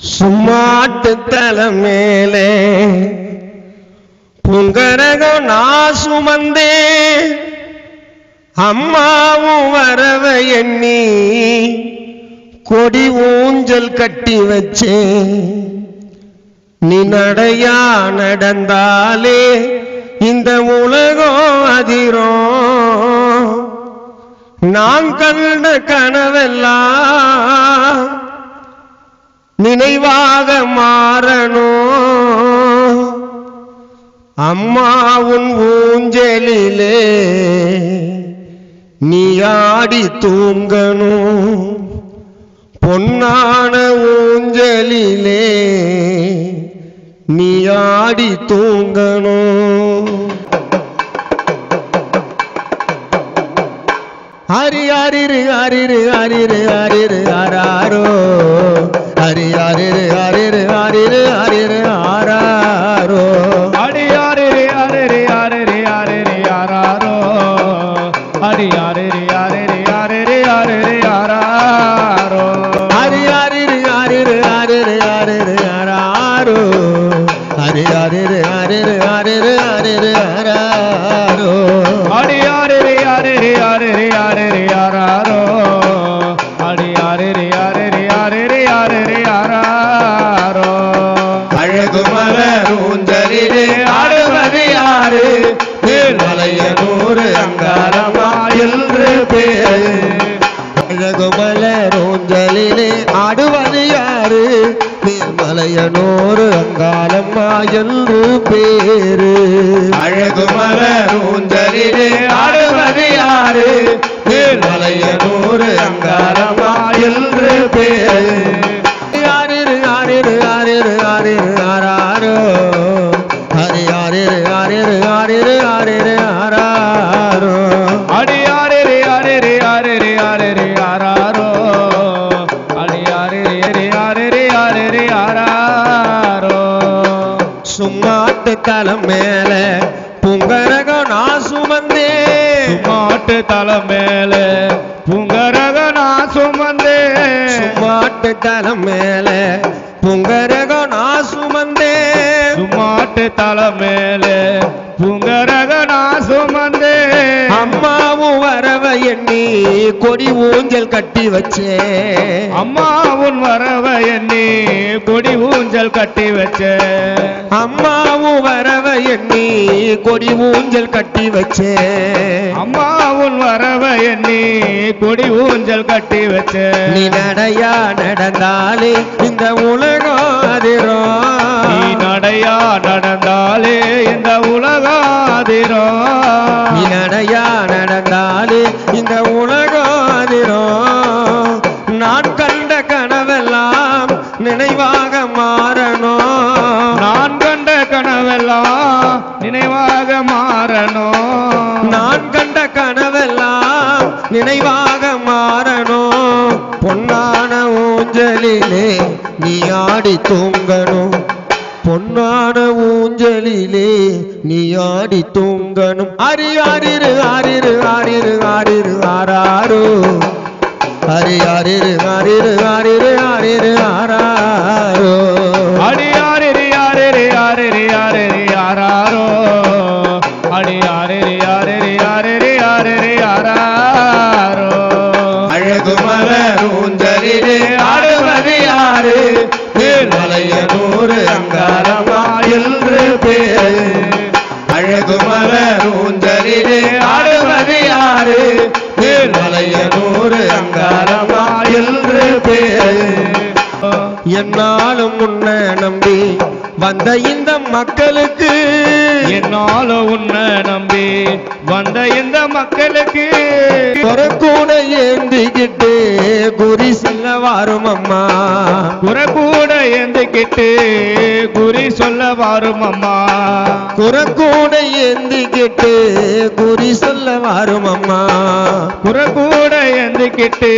சும்மாட்டு தல மேலே புங்கரகம் நான் சுமந்தே அம்மாவும் வரவ எண்ணி கொடி ஊஞ்சல் கட்டி வச்சேன். நீ நடையா நடந்தாலே இந்த உலகம் அதிரும். நான் கண்ட கனவெல்லாம் நினைவாக மாறணும் அம்மா உன் ஊஞ்சலிலே நீ ஆடி தூங்கணும் பொன்னான ஊஞ்சலிலே நீ ஆடி தூங்கணும் ஹரி ஹரிரு ஹரிரு ஹரிரு ஹரிரு ஹராரோ ஹரி ஹரிரு ஹரிரு ஹரிரு ஹரிரு ஹராரோ அடியாரே அரே அரே அரே யாராரோ அடியாரே அரே அரே அரே யாராரோ ஹரி ஹரிரு ஹரிரு ஹரிரு ஹரிரு ஹராரோ ஹரி மேல்மலையனூர் அங்காளம்மா என்று பேரு அழகு மலர் ஊஞ்சலிலே ஆடுவது யாரு? மேல்மலையனூர் அங்காளம்மா என்று பேரு யாரிரு யாரிரு யாரிரு யாரிரு யாராரோ தலம் மேல புங்கரகம் நான் சுமந்தே மாட்டு தலை மேல புங்கரக நான் சுமந்தே சும்மாட்டு தலம் மேல புங்கரகம் நான் சுமந்தே சும்மாட்டு தலை மேல புங்கரக நான் சுமந்தே அம்மாவும் வரவ எண்ணி கொடி ஊஞ்சல் கட்டி வச்சே அம்மா உன் வரவ எண்ணி கொடி ஊஞ்சல் கட்டி வச்ச அம்மாவும் வரவ எண்ணி கொடி ஊஞ்சல் கட்டி வச்சே. அம்மா உன் வரவ எண்ணி கொடி ஊஞ்சல் கட்டி வச்ச. நீ நடையா நடந்தாலே இந்த உலகம் நினைவாக மாறணும். நான் கண்ட கனவெல்லாம் நினைவாக மாறணும். நான் கண்ட கனவெல்லாம் நினைவாக மாறணும். பொன்னான ஊஞ்சலிலே நீ ஆடி தூங்கணும். பொன்னான ஊஞ்சலிலே நீ ஆடி தூங்கணும். அரி ஆரிரு ஆரிரு ஆரிரு ஆரிரு ஆராரோ. ஹரி ஆரிரு ஆரிரு ஆரிரு ஆரிரு. ஆராரோ அடி யாரே யாரே யாரே யாரே யாராரோ அடி யாரே யாரே யாரே யாரே யாராரோ அழகு மலர் ஊஞ்சலிலே ஆடுவது யாரு? மலையனூர் அங்காரமா என்று பேரு. என்னாலும் முன்ன நம்பி வந்த இந்த மக்களுக்கு. என்னால உன்னை நம்பி வந்த இந்த மக்களுக்கு. கூட ஏந்திக்கிட்டு குறி செல்ல வாரும் அம்மா குறை கூட ஏந்திக்கிட்டு குறி சொல்ல வரும் அம்மா கூட ஏந்திக்கிட்டு குறி சொல்ல வாரும் அம்மா குறை கூட ஏந்திக்கிட்டு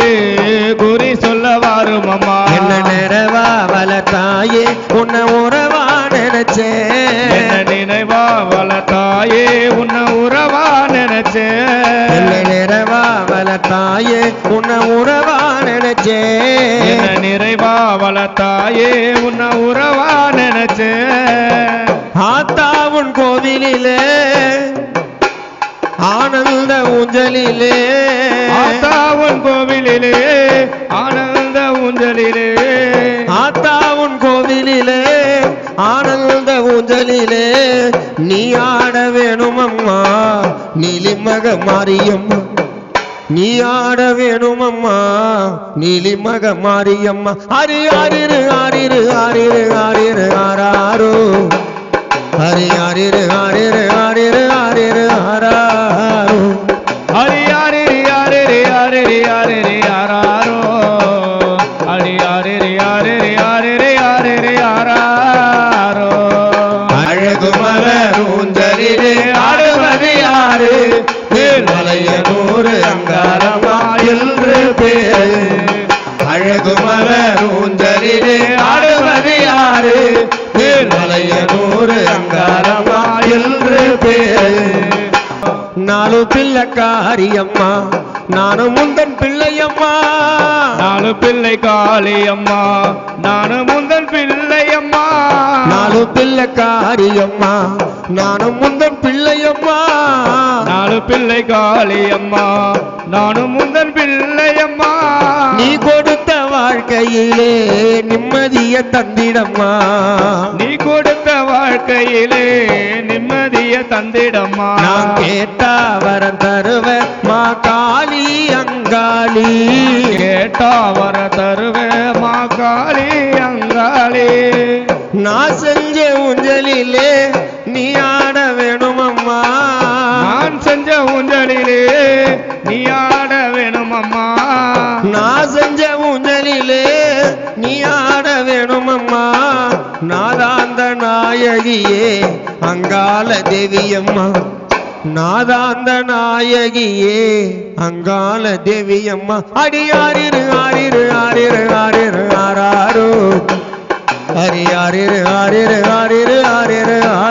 குறி சொல்ல வரும் அம்மா என்ன நிறவா வளர்த்தாயே? உன்னை உறவா நினைச்சேன். நினைவா வளர்த்தாயே உன்னை உறவா நினைச்சேன். நிறவா வளர்த்தாயே உன்னை உறவா நினைச்சேன். நிறைவா வள தாயே உன்னை உறவா நினைச்சேன். ஆத்தாவுன் கோவிலிலே ஆனந்த ஊஞ்சலிலே. ஆத்தாவன் கோவிலிலே ஆனந்த ஊஞ்சலிலே. ஆனந்த நீ ஆட வேணுமம்மா நீலிமக மாரியம்மா. நீ ஆட வேணுமம்மா நீலிமக மாரியம்மா. அரி ஆறிரு ஆறிரு ஆறிரு நாலு பிள்ளைக்காரியம்மா நானும் முந்தன் பிள்ளையம்மா. நாலு பிள்ளை காளியம்மா. நானும் முந்தன் பிள்ளையம்மா. நாலு பிள்ளைக்காரியம்மா நானும் முந்தன் பிள்ளையம்மா. நாலு பிள்ளை காளியம்மா. நானும் முந்தன் பிள்ளையம்மா. நீ கொடுத்த வாழ்க்கையிலே நிம்மதிய தந்திடம்மா. நீ கொடுத்த வாழ்க்கையிலே நிம்மதிய தந்திடம்மா. நான் கேட்டா வரம் தருவ மா காளி அங்காளி. கேட்டா வர தருவே மா காளி அங்காளி. நான் செஞ்ச ஊஞ்சலிலே நீ ஆட வேணுமம்மா. நான் செஞ்ச ஊஞ்சலிலே நீ ஆட ஆட வேணுமம்மா. நாதாந்த நாயகியே அங்கால தேவியம்மா. நாதாந்த நாயகியே அங்கால தேவியம்மா. அடியாரிரு ஆரிரு ஆரிரு ஆரிரு ஆராரோ. அரியாரிரு ஆரிரு ஆரிரு ஆரிரு ஆரிரு